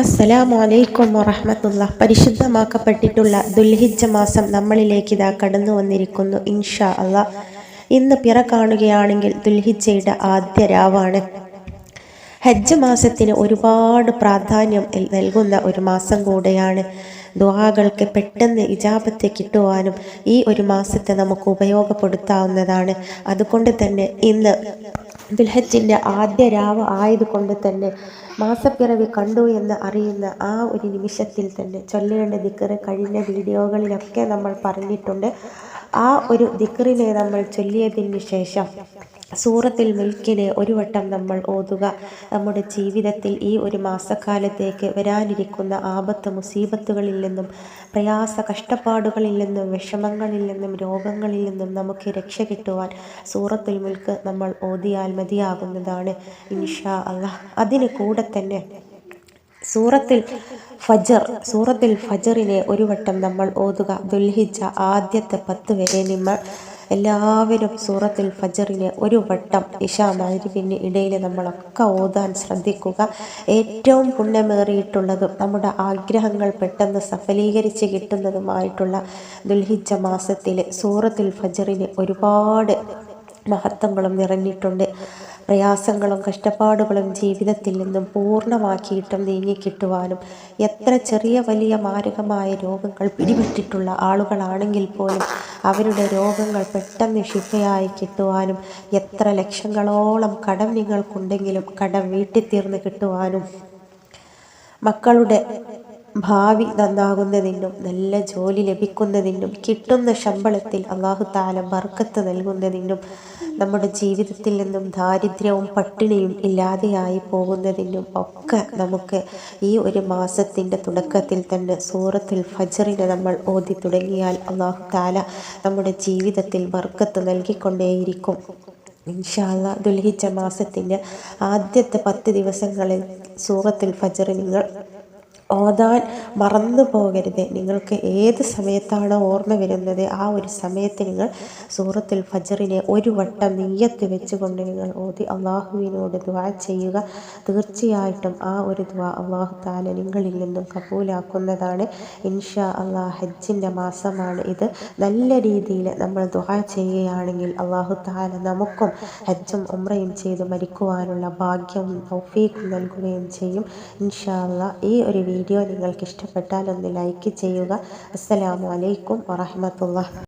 അസ്സലാമു അലൈക്കും വറഹമത്തുള്ള പരിശുദ്ധമാക്കപ്പെട്ടിട്ടുള്ള ദുൽഹിജ്ജ മാസം നമ്മളിലേക്ക് ഇതാ കടന്നു വന്നിരിക്കുന്നു ഇൻഷാ അല്ല ഇന്ന് പിറ കാണുകയാണെങ്കിൽ ദുൽഹിജ്ജയുടെ ആദ്യ രാവാണ്. ഹജ്ജ് മാസത്തിന് ഒരുപാട് പ്രാധാന്യം നൽകുന്ന ഒരു മാസം കൂടെയാണ്. ദുവാകൾക്ക് പെട്ടെന്ന് ഇജാബത്ത് കിട്ടുവാനും ഈ ഒരു മാസത്തെ നമുക്ക് ഉപയോഗപ്പെടുത്താവുന്നതാണ്. അതുകൊണ്ട് തന്നെ ഇന്ന് ദുൽഹജ്ജിന്റെ ആദ്യ രാവ് ആയതുകൊണ്ട് തന്നെ മാസപ്പിറവി കണ്ടു എന്ന് അറിയുന്ന ആ ഒരു നിമിഷത്തിൽ തന്നെ ചൊല്ലേണ്ട ദിക്കറ് കഴിഞ്ഞ വീഡിയോകളിലൊക്കെ നമ്മൾ പറഞ്ഞിട്ടുണ്ട്. ആ ഒരു ദിക്കറിനെ നമ്മൾ ചൊല്ലിയതിന് ശേഷം സൂറത്തിൽ മുൽക്കിന് ഒരു വട്ടം നമ്മൾ ഓതുക. നമ്മുടെ ജീവിതത്തിൽ ഈ ഒരു മാസക്കാലത്തേക്ക് വരാനിരിക്കുന്ന ആപത്ത് മുസീബത്തുകളിൽ നിന്നും പ്രയാസ കഷ്ടപ്പാടുകളിൽ നിന്നും വിഷമങ്ങളിൽ നിന്നും രോഗങ്ങളിൽ നിന്നും നമുക്ക് രക്ഷ കിട്ടുവാൻ സൂറത്തുൽ മുൽക്ക് നമ്മൾ ഓതിയാൽ മതിയാകുന്നതാണ്. ഇൻഷാ അള്ളാഹ് അതിന് കൂടെ തന്നെ സൂറത്തിൽ ഫജർ സൂറത്തിൽ ഫജറിനെ ഒരു വട്ടം നമ്മൾ ഓതുക. ദുൽഹിജ ആദ്യത്തെ പത്ത് വരെ നമ്മൾ എല്ലാവരും സൂറത്തിൽ ഫജറിലെ ഒരു വട്ടം ഇഷാ മൈരുവിന് ഇടയിൽ നമ്മളൊക്കെ ഓതാൻ ശ്രദ്ധിക്കുക. ഏറ്റവും പുണ്യമേറിയിട്ടുള്ളതും നമ്മുടെ ആഗ്രഹങ്ങൾ പെട്ടെന്ന് സഫലീകരിച്ച് കിട്ടുന്നതുമായിട്ടുള്ള ദുൽഹിജ മാസത്തിൽ സൂറത്തിൽ ഫജറിന് ഒരുപാട് മഹത്വങ്ങളും നിറഞ്ഞിട്ടുണ്ട്. പ്രയാസങ്ങളും കഷ്ടപ്പാടുകളും ജീവിതത്തിൽ നിന്നും പൂർണമാക്കിയിട്ടും നീങ്ങിക്കിട്ടുവാനും എത്ര ചെറിയ വലിയ മാരകമായ രോഗങ്ങൾ പിടിപെട്ടിട്ടുള്ള ആളുകളാണെങ്കിൽ പോലും അവരുടെ രോഗങ്ങൾ പെട്ടെന്ന് ശിഫയായി കിട്ടുവാനും എത്ര ലക്ഷങ്ങളോളം കടം നിങ്ങൾക്കുണ്ടെങ്കിലും കടം വീട്ടിത്തീർന്ന് കിട്ടുവാനും മക്കളുടെ ഭാവി നന്നാകുന്നതിനും നല്ല ജോലി ലഭിക്കുന്നതിനും കിട്ടുന്ന ശമ്പളത്തിൽ അള്ളാഹു താല ബർക്കത്ത് നൽകുന്നതിനും നമ്മുടെ ജീവിതത്തിൽ നിന്നും ദാരിദ്ര്യവും പട്ടിണിയും ഇല്ലാതെയായി പോകുന്നതിനും ഒക്കെ നമുക്ക് ഈ ഒരു മാസത്തിന്റെ തുടക്കത്തിൽ തന്നെ സൂറത്തിൽ ഫജറിനെ നമ്മൾ ഓതി തുടങ്ങിയാൽ അള്ളാഹു താല നമ്മുടെ ജീവിതത്തിൽ ബർക്കത്ത് നൽകിക്കൊണ്ടേയിരിക്കും. ഇൻഷാല്ല ദുൽഹിജ മാസത്തിന്റെ ആദ്യത്തെ പത്ത് ദിവസങ്ങളിൽ സൂറത്തുൽ ഫജർ നിങ്ങൾ ഓതാൻ മറന്നു പോകരുത്. നിങ്ങൾക്ക് ഏത് സമയത്താണോ ഓർമ്മ വരുന്നത്? ആ ഒരു സമയത്ത് നിങ്ങൾ സൂറത്തുൽ ഫജറിനെ ഒരു വട്ടം നെയ്യത്ത് വെച്ചുകൊണ്ട് നിങ്ങൾ ഓതി അള്ളാഹുവിനോട് ദ്വാ ചെയ്യുക. തീർച്ചയായിട്ടും ആ ഒരു ദ്വാ അള്ളാഹു താല നിങ്ങളിൽ നിന്നും കബൂലാക്കുന്നതാണ്. ഇൻഷാ അള്ളാഹ് ഹജ്ജിന്റെ മാസമാണ് ഇത്. നല്ല രീതിയിൽ നമ്മൾ ദ്വാ ചെയ്യുകയാണെങ്കിൽ അള്ളാഹു താല നമുക്കും ഹജ്ജും ഉമ്രയും ചെയ്ത് മരിക്കുവാനുള്ള ഭാഗ്യവും നൽകുകയും ചെയ്യും. ഇൻഷാ അള്ളാഹ് ഈ ഒരു വീഡിയോ നിങ്ങൾക്ക് ഇഷ്ടപ്പെട്ടാൽ ഒന്ന് ലൈക്ക് ചെയ്യുക. അസ്സലാമു അലൈക്കും വറഹമത്തുള്ള